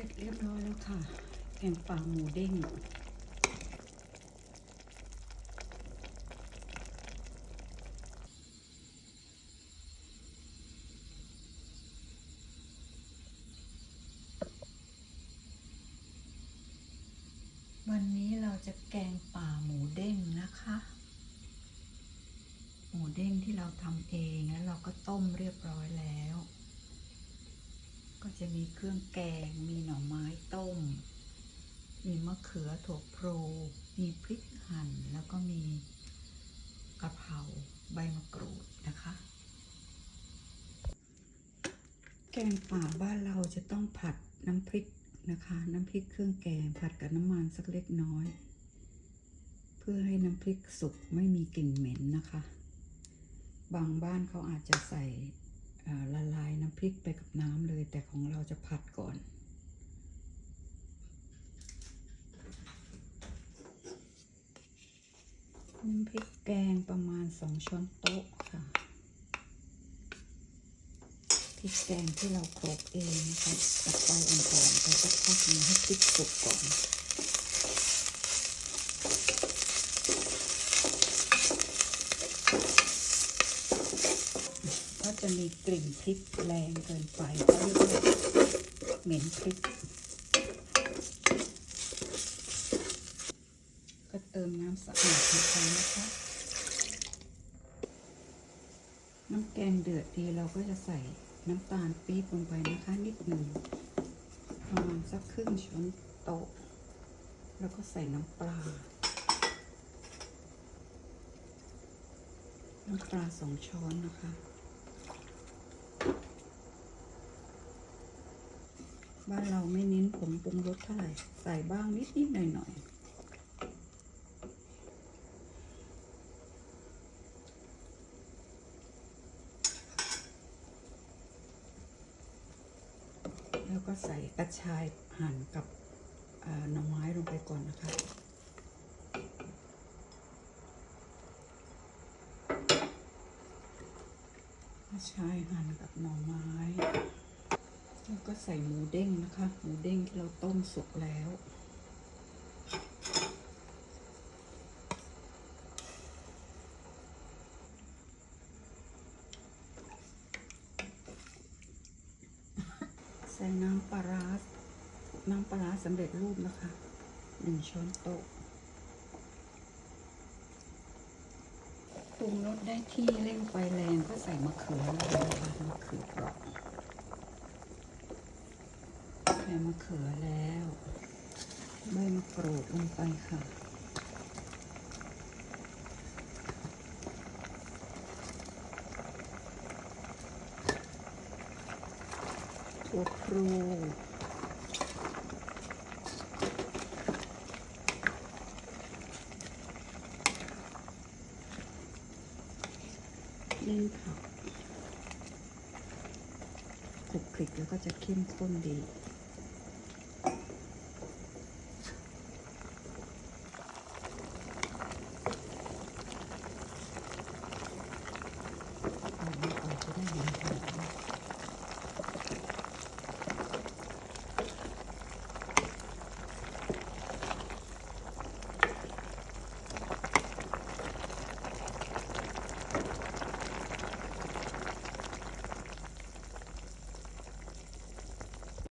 ร็จเรียบร้อยแล้วค่ะ แกงป่าหมูเด้งวันนี้เราจะแกงป่าหมูเด้งนะคะ หมูเด้งที่เราทำเองแล้วเราก็ต้มเรียบร้อยแล้ว จะมีเครื่องแกง มีหน่อไม้ต้ม มีมะเขือถั่วพลูมีพริกหั่น แล้วก็มีกะเพราใบมะกรูดนะคะ แกงป่าบ้านเราจะต้องผัดน้ำพริกนะคะ น้ำพริกเครื่องแกงผัดกับน้ำมันสักเล็กน้อย เพื่อให้น้ำพริกสุกไม่มีกลิ่นเหม็นนะคะ บางบ้านเขาอาจจะใส่ ละลายน้ำพริกไปกับน้ำเลยแต่ของเราจะผัดก่อน น้ำพริกแกงประมาณสองช้อนโต๊ะค่ะพริกแกงที่เราโขลกเองนะคะตัดไฟอ่อนๆไปสักพักนึงให้พริกสุกก่อน เพราะ จะมีกลิ่นพริกแรงเกินไปเขาเรียกว่าเหม็นพริก ก็เติมน้ำสะอาดลงไปนะคะ น้ำแกงเดือดดีเราก็จะใส่น้ำตาลปี๊บลงไปนะคะ นิดหนึ่งประมาณสักครึ่งช้อนโต๊ะ แล้วก็ใส่น้ำปลา น้ำปลาสองช้อนนะคะ บ้านเราไม่เน้นผงปรุงรสเท่าไหร่ ใส่บ้างนิดนิดหน่อยหน่อยแล้วก็ใส่กระชายหั่นกับหน่อไม้ลงไปก่อนนะคะกระชายหั่นกับหน่อไม้ แล้วก็ใส่หมูเด้งนะคะ หมูเด้งที่เราต้มสุกแล้วใส่น้ำปลาร้าน้ำปลาร้าสำเร็จรูปนะคะหนึ่งช้อนโต๊ะปรุงรสได้ที่เร่งไฟแรงก็ใส่มะเขือนะคะมะเขือเปราะ ใส่มะเขือแล้ว ใบมะกรูดลงไปค่ะถั่วพลูเล่นผักคลุกคลิกแล้วก็จะเข้มข้นดี